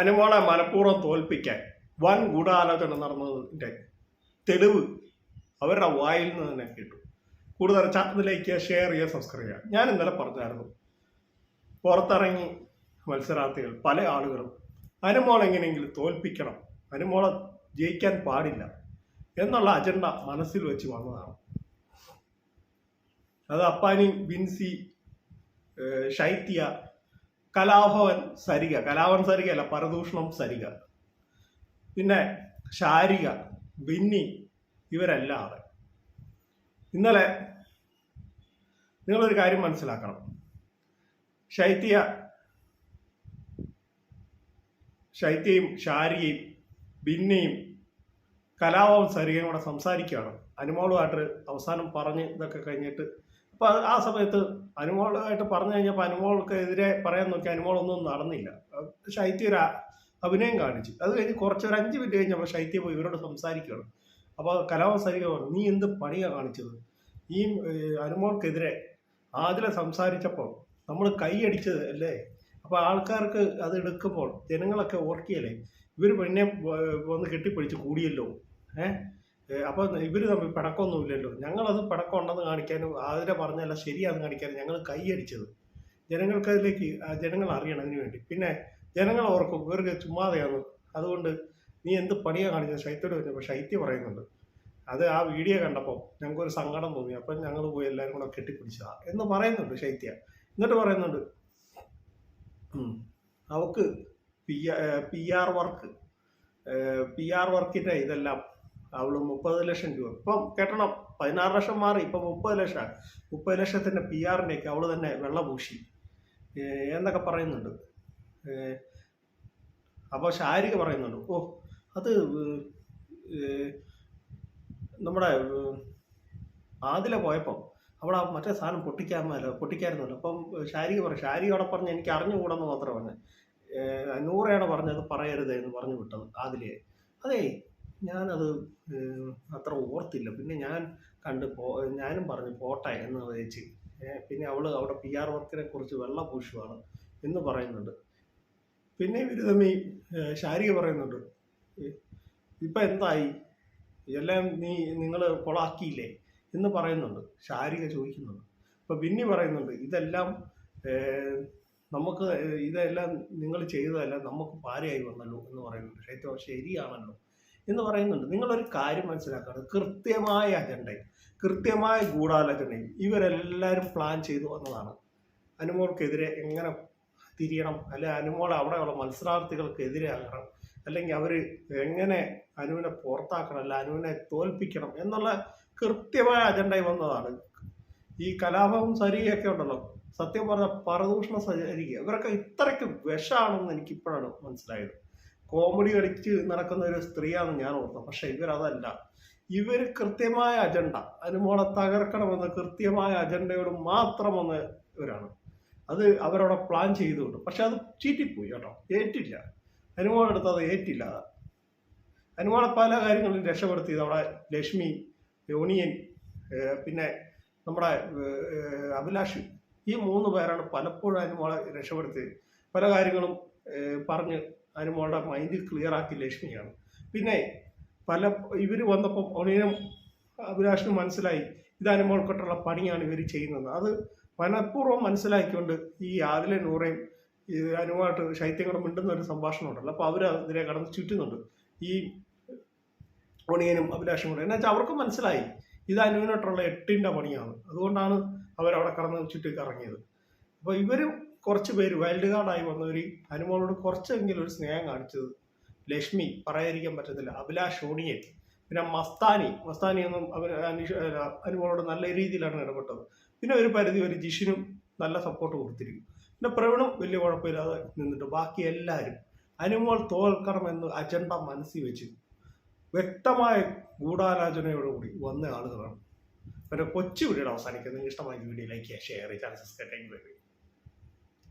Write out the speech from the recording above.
അനുമോളെ മനഃപൂർവം തോൽപ്പിക്കാൻ വൻ ഗൂഢാലോചന നടന്നതിന്റെ തെളിവ് അവരുടെ വായിൽ നിന്ന് തന്നെ കിട്ടും. കൂടുതൽ ചാനലിലേക്ക് ഷെയർ ചെയ്യുക സബ്സ്ക്രൈബ് ചെയ്യുക. ഞാൻ ഇന്നലെ പറഞ്ഞായിരുന്നു പുറത്തിറങ്ങി മത്സരാർത്ഥികൾ പല ആളുകളും അനുമോൾ എങ്ങനെയെങ്കിലും തോൽപ്പിക്കണം അനുമോളെ ജയിക്കാൻ പാടില്ല എന്നുള്ള അജണ്ട മനസ്സിൽ വെച്ച് വന്നതാണ്. അത് അപ്പാനി ബിൻസി ഷൈത്യ കലാഭവൻ സരിക കലാഭവൻ സരിക അല്ല പരദൂഷണം സരിക. പിന്നെ ശാരിക ബിന്നി ഇവരല്ലാതെ ഇന്നലെ നിങ്ങളൊരു കാര്യം മനസ്സിലാക്കണം. ശൈത്യ ശൈത്യയും ഷാരികയും ബിന്നയും കലാഭവൻ സരികയും കൂടെ സംസാരിക്കുകയാണ്. അനുമോളുമായിട്ട് അവസാനം പറഞ്ഞ് ഇതൊക്കെ കഴിഞ്ഞിട്ട് അപ്പൊ ആ സമയത്ത് അനുമോളായിട്ട് പറഞ്ഞു കഴിഞ്ഞപ്പോൾ അനുമോൾക്കെതിരെ പറയാൻ നോക്കി അനുമോളൊന്നും നടന്നില്ല. ശൈത്യ ഒരു അഭിനയം കാണിച്ചു. അത് കഴിഞ്ഞ് കുറച്ച് ഒരു അഞ്ച് മിനിറ്റ് കഴിഞ്ഞപ്പോൾ ശൈത്യ പോയി ഇവരോട് സംസാരിക്കുകയാണ്. അപ്പോൾ കലാഭവൻ സരിക പറഞ്ഞു നീ എന്ത് പണിയാ കാണിച്ചത്? ഈ അനുമോൾക്കെതിരെ ആദ്യം സംസാരിച്ചപ്പോൾ നമ്മൾ കൈയടിച്ചത് അല്ലേ? അപ്പോൾ ആൾക്കാർക്ക് അത് എടുക്കുമ്പോൾ ജനങ്ങളൊക്കെ ഓർക്കിയല്ലേ? ഇവർ പിന്നെ വന്ന് കെട്ടിപ്പിടിച്ച് കൂടിയല്ലോ. ഏഹ് അപ്പോൾ ഇവർ തമ്മിൽ പിണക്കമൊന്നുമില്ലല്ലോ. ഞങ്ങളത് പിണക്കം ഉണ്ടെന്ന് കാണിക്കാനും ആതിരെ പറഞ്ഞല്ല ശരിയാന്ന് കാണിക്കാനും ഞങ്ങൾ കൈയടിച്ചത്. ജനങ്ങൾക്ക് അതിലേക്ക് ജനങ്ങൾ അറിയണം അതിനു വേണ്ടി. പിന്നെ ജനങ്ങൾ ഓർക്കും ഇവർക്ക് ചുമ്മാതെയാണ് അതുകൊണ്ട് നീ എന്ത് പണിയാണ് കാണിച്ചത്? ശൈത്യോട് പറഞ്ഞപ്പോൾ ശൈത്യ പറയുന്നുണ്ട്. അത് ആ വീഡിയോ കണ്ടപ്പോൾ ഞങ്ങൾക്കൊരു സങ്കടം തോന്നി. അപ്പം ഞങ്ങൾ പോയി എല്ലാവരും കൂടെ കെട്ടിപ്പിടിച്ചതാ എന്ന് പറയുന്നുണ്ട് ശൈത്യ. എന്നിട്ട് പറയുന്നുണ്ട് അവക്ക് P P R work P R വർക്കിന്റെ ഇതെല്ലാം അവൾ മുപ്പത് ലക്ഷം രൂപ. ഇപ്പം കേട്ടണം പതിനാറ് ലക്ഷം മാറി ഇപ്പം മുപ്പത് ലക്ഷം. മുപ്പത് ലക്ഷത്തിന്റെ പി ആറിന്റെയൊക്കെ അവൾ തന്നെ വെള്ളപൂശി. എന്നൊക്കെ പറയുന്നുണ്ട്. അപ്പോൾ ശാരിക പറയുന്നുണ്ട്. ഓ അത് നമ്മുടെ ആദില പോയപ്പോൾ അവിടെ മറ്റേ സാധനം പൊട്ടിക്കാമല്ലോ പൊട്ടിക്കായിരുന്നല്ലോ. അപ്പം ശാരിക പറയും അവിടെ പറഞ്ഞ് എനിക്ക് അറിഞ്ഞുകൂടെന്ന് മാത്രം പറഞ്ഞു. പറഞ്ഞത് പറയരുത് എന്ന് പറഞ്ഞു വിട്ടത് ആദിലയെ. അതേ ഞാനത് അത്ര ഓർത്തില്ല. പിന്നെ ഞാൻ കണ്ട് പോ ഞാനും പറഞ്ഞു പോട്ടെ എന്ന് വെച്ച്. പിന്നെ അവൾ അവിടെ പി ആർ വർക്കിനെ കുറിച്ച് വെള്ളപൂശുവാണ് എന്ന് പറയുന്നുണ്ട്. പിന്നെ ഇവർ തമ്മി ശാരിക പറയുന്നുണ്ട്. ഇപ്പം എന്തായി? എല്ലാം നീ നിങ്ങൾ കൊളാക്കിയില്ലേ? എന്ന് പറയുന്നുണ്ട്. ശാരിക ചോദിക്കുന്നുണ്ട്. ഇപ്പൊ ബിന്നി പറയുന്നുണ്ട് ഇതെല്ലാം നമുക്ക് ഇതെല്ലാം നിങ്ങൾ ചെയ്തതല്ല നമുക്ക് പാരയായി വന്നല്ലോ എന്ന് പറയുന്നുണ്ട്. ശൈത്യം ശരിയാണല്ലോ. എന്ന് പറയുന്നുണ്ട്. നിങ്ങളൊരു കാര്യം മനസ്സിലാക്കണം. കൃത്യമായ അജണ്ടയും കൃത്യമായ ഗൂഢാലോചനയും ഇവരെല്ലാവരും പ്ലാൻ ചെയ്തു വന്നതാണ് അനുമോൾക്കെതിരെ എങ്ങനെ തിരിയണം? അല്ലെ അനുമോൾ അവിടെയുള്ള മത്സരാർത്ഥികൾക്കെതിരെ ആകണം. അല്ലെങ്കിൽ അവർ എങ്ങനെ അനുവിനെ പുറത്താക്കണം? അല്ല അനുവിനെ തോൽപ്പിക്കണം? എന്നുള്ള കൃത്യമായ അജണ്ടയിൽ വന്നതാണ്. ഈ കലാപവും സരിയൊക്കെ ഉണ്ടല്ലോ. സത്യം പറഞ്ഞ പരദൂഷണ സരിക ഇവരൊക്കെ ഇത്രയ്ക്ക് വിഷമാണെന്ന് എനിക്കിപ്പോഴാണ് മനസ്സിലായത്. കോമഡി കളിച്ച് നടക്കുന്ന ഒരു സ്ത്രീയാണെന്ന് ഞാൻ ഓർത്തത്. പക്ഷെ ഇവരതല്ല. ഇവർ കൃത്യമായ അജണ്ട. അനുമോളെ തകർക്കണമെന്ന് കൃത്യമായ അജണ്ടയോട് മാത്രം വന്ന് ഇവരാണ്. അത് അവരവിടെ പ്ലാൻ ചെയ്തുകൊണ്ട്. പക്ഷെ അത് ചീറ്റിപ്പോയി കേട്ടോ. ഏറ്റില്ല. അനുമോളെടുത്ത് അത് ഏറ്റില്ല. അനുമോളെ പല കാര്യങ്ങളും രക്ഷപ്പെടുത്തിയത് അവിടെ ലക്ഷ്മി യോണിയൻ പിന്നെ നമ്മുടെ അഭിലാഷി. ഈ മൂന്ന് പേരാണ് പലപ്പോഴും അനുമോളെ രക്ഷപ്പെടുത്തിയത്. പല കാര്യങ്ങളും ഏഹ് പറഞ്ഞ് അനുമോളുടെ മൈൻഡ് ക്ലിയർ ആക്കി ലക്ഷ്മിയാണ്. പിന്നെ പല ഇവർ വന്നപ്പോൾ ഒളിനും അഭിലാഷിനും മനസ്സിലായി ഇത് അനുമോൾക്കൊട്ടുള്ള പണിയാണ് ഇവർ ചെയ്യുന്നത്. അത് മനഃപൂർവം മനസ്സിലാക്കിക്കൊണ്ട് ഈ ആദിലെ നൂറേയും ഈ അനുമായിട്ട് ശൈത്യങ്ങളും മിണ്ടുന്ന ഒരു സംഭാഷണം ഉണ്ടല്ലോ. അപ്പോൾ അവർ അതിനെ കടന്ന് ചുറ്റുന്നുണ്ട്. ഈ ഒണിയനും അഭിലാഷും കൂടെ. എന്നുവെച്ചാൽ അവർക്ക് മനസ്സിലായി ഇത് അനുവിനോട്ടുള്ള എട്ടിന്റെ പണിയാണ്. അതുകൊണ്ടാണ് അവരവിടെ കടന്ന് ചുറ്റി കറങ്ങിയത് അപ്പോൾ ഇവരും കുറച്ച് പേര് വൈൽഡ് കാർഡായി വന്നവർ അനുമോളോട് കുറച്ചെങ്കിലും ഒരു സ്നേഹം കാണിച്ചത്. ലക്ഷ്മി പറയാതിരിക്കാൻ പറ്റത്തില്ല. അഭിലാഷ് ഓണിയെ പിന്നെ മസ്താനി. മസ്താനി ഒന്നും അവർ അനുമോളോട് നല്ല രീതിയിലാണ് ഇടപെട്ടത്. പിന്നെ ഒരു പരിധി ഒരു ജിഷിനും നല്ല സപ്പോർട്ട് കൊടുത്തിരിക്കും. പിന്നെ പ്രവീണും വലിയ കുഴപ്പമില്ലാതെ നിന്നിട്ട് ബാക്കി എല്ലാവരും അനുമോൾ തോൽക്കണമെന്ന് അജണ്ട മനസ്സിൽ വെച്ച് വ്യക്തമായ ഗൂഢാലോചനയോടുകൂടി വന്ന ആളുകളാണ്. അവരുടെ കൊച്ചു വീഡിയോ അവസാനിക്കുന്നത് ഇഷ്ടമായ video like share channel subscribe ചെയ്യുക.